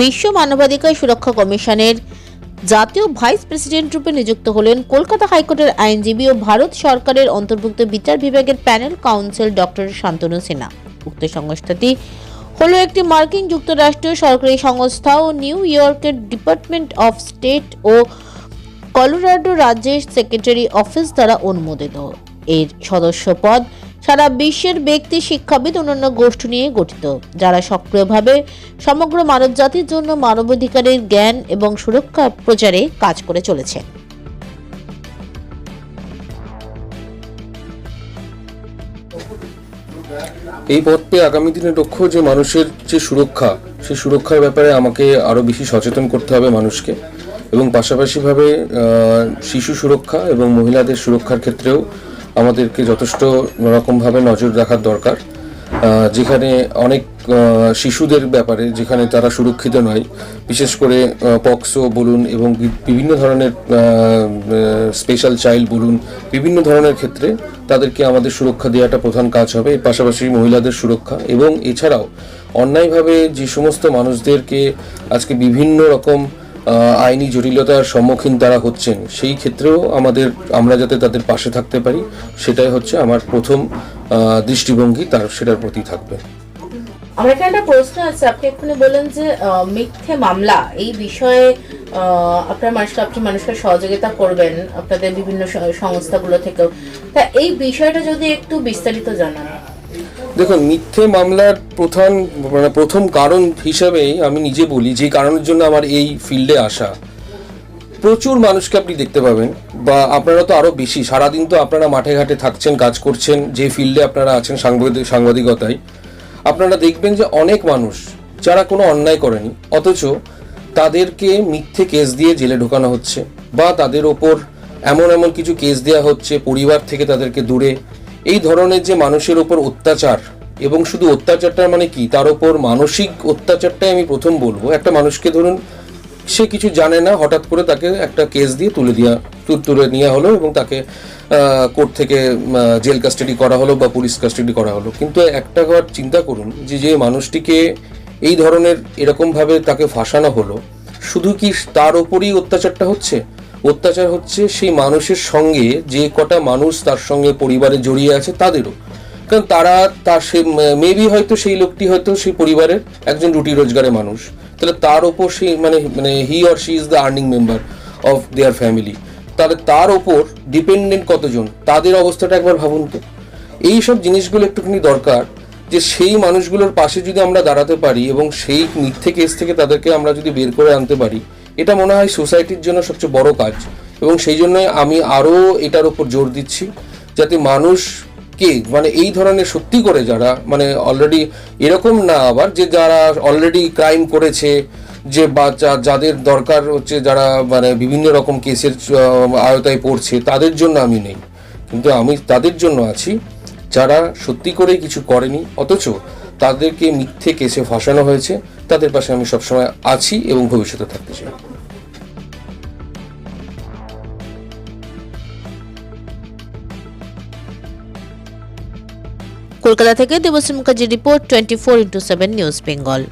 বিশ্ব মানবাধিকার সুরক্ষা কমিশনের জাতীয় ভাইস প্রেসিডেন্ট রূপে নিযুক্ত হলেন কলকাতা হাইকোর্টের আইনজীবী ও ভারত সরকারের অন্তর্ভুক্ত বিচার বিভাগের panel council doctor Shantanu Sinha. উক্ত সংস্থাটি হলো একটি মার্কিন যুক্তরাষ্ট্রীয় সরকারি সংস্থা ও নিউ ইয়র্কের ডিপার্টমেন্ট অফ স্টেট ও কলোরাডো রাজ্যের সেক্রেটারি অফিস দ্বারা অনুমোদিত। এর সদস্য পদ সারা বিশ্বের ব্যক্তি শিক্ষাবিদ অন্যান্য গোষ্ঠী নিয়ে গঠিত, যারা সক্রিয়ভাবে সমগ্র মানবজাতির জন্য মানবাধিকারের জ্ঞান এবং সুরক্ষা প্রচারে কাজ করে চলেছে। এই পথে আগামী দিনের লক্ষ্য যে মানুষের যে সুরক্ষা, সেই সুরক্ষার ব্যাপারে আমাকে আরও বেশি সচেতন করতে হবে মানুষকে এবং পাশাপাশিভাবে শিশু সুরক্ষা এবং মহিলাদের সুরক্ষার ক্ষেত্রেও আমাদেরকে যথেষ্ট রকমভাবে নজর রাখার দরকার। যেখানে অনেক শিশুদের ব্যাপারে যেখানে তারা সুরক্ষিত নয়, বিশেষ করে পক্সো বলুন এবং বিভিন্ন ধরনের স্পেশাল চাইল্ড বলুন, বিভিন্ন ধরনের ক্ষেত্রে তাদেরকে আমাদের সুরক্ষা দেওয়াটা প্রধান কাজ হবে, এর পাশাপাশি মহিলাদের সুরক্ষা এবং এছাড়াও অন্যায়ভাবে যে সমস্ত মানুষদেরকে আজকে বিভিন্ন রকম আইনি জটিলতার সম্মুখীন তারা হচ্ছেন। সেই ক্ষেত্রেও আমাদের, আমরা যাতে তাদের পাশে থাকতে পারি, সেটাই হচ্ছে আমার প্রথম দৃষ্টিভঙ্গি, তার, সেটার প্রতি থাকবে। আমার এখানে একটা প্রশ্ন আছে। আপনি এক্ষুনি বললেন যে মিথ্যে মামলা, এই বিষয়ে আপনার মানুষকে আপনি মানুষকে সহযোগিতা করবেন, আপনাদের বিভিন্ন সংস্থাগুলো থেকেও। তা এই বিষয়টা যদি একটু বিস্তারিত জানান। দেখুন, মিথ্যে মামলার প্রধান মানে প্রথম কারণ হিসাবেই আমি নিজে বলি যে কারণের জন্য আমার এই ফিল্ডে আসা। প্রচুর মানুষকে আপনি দেখতে পাবেন বা আপনারা তো আরও বেশি, সারাদিন তো আপনারা মাঠে ঘাটে থাকছেন, কাজ করছেন, যে ফিল্ডে আপনারা আছেন সাংবাদিক, সাংবাদিকতায়, আপনারা দেখবেন যে অনেক মানুষ যারা কোনো অন্যায় করেনি, অথচ তাদেরকে মিথ্যে কেস দিয়ে জেলে ঢোকানো হচ্ছে বা তাদের ওপর এমন এমন কিছু কেস দেওয়া হচ্ছে, পরিবার থেকে তাদেরকে দূরে এই ধরনের যে মানুষের ওপর অত্যাচার এবং শুধু অত্যাচারটা মানে কি? তার ওপর মানসিক অত্যাচারটাই আমি প্রথম বলব। একটা মানুষকে ধরুন, সে কিছু জানে না, হঠাৎ করে তাকে একটা কেস দিয়ে তুলে দেওয়া তুলে নেওয়া হলো এবং তাকে কোর্ট থেকে জেল কাস্টাডি করা হলো বা পুলিশ কাস্টাডি করা হলো। কিন্তু একটা কথা চিন্তা করুন যে যে মানুষটিকে এই ধরনের এরকমভাবে তাকে ফাঁসানো হলো, শুধু কি তার ওপরই অত্যাচারটা হচ্ছে? অত্যাচার হচ্ছে সেই মানুষের সঙ্গে, যে কটা মানুষ তার সঙ্গে পরিবারে জড়িয়ে আছে তাদেরও। কারণ তারা, তার সে মেবি হয়তো সেই লোকটি হয়তো সেই পরিবারের একজন রুটি রোজগারের মানুষ। তাহলে তার ওপর সেই মানে মানে he or she is the earning member of their family তাহলে তার ওপর ডিপেন্ডেন্ট কতজন? তাদের অবস্থাটা একবার ভাবুন তো। এই সব জিনিসগুলো একটুখানি দরকার যে সেই মানুষগুলোর পাশে যদি আমরা দাঁড়াতে পারি এবং সেই মিথ্যে কেস থেকে তাদেরকে আমরা যদি বের করে আনতে পারি এটা মনে হয় সোসাইটির জন্য সবচেয়ে বড় কাজ। এবং সেই জন্যই আমি আরও এটার উপর জোর দিচ্ছি যাতে মানুষ কে মানে এই ধরনের সত্যি করে যারা মানে অলরেডি এরকম না আবার যে যারা অলরেডি ক্রাইম করেছে, যে বা যাদের দরকার হচ্ছে যারা মানে বিভিন্ন রকম কেসের আয়তায় পড়ছে, তাদের জন্য আমি নেই। কিন্তু আমি তাদের জন্য আছি, যারা সত্যি করেই কিছু করেনি, অথচ তাদেরকে মিথ্যে কেসে ফাঁসানো হয়েছে। তাদের পাশে আমি সবসময় আছি এবং ভবিষ্যতে থাকতে চাই। কলকাতা থেকে Debashree Mukherjee report twenty four into seven news Bengal.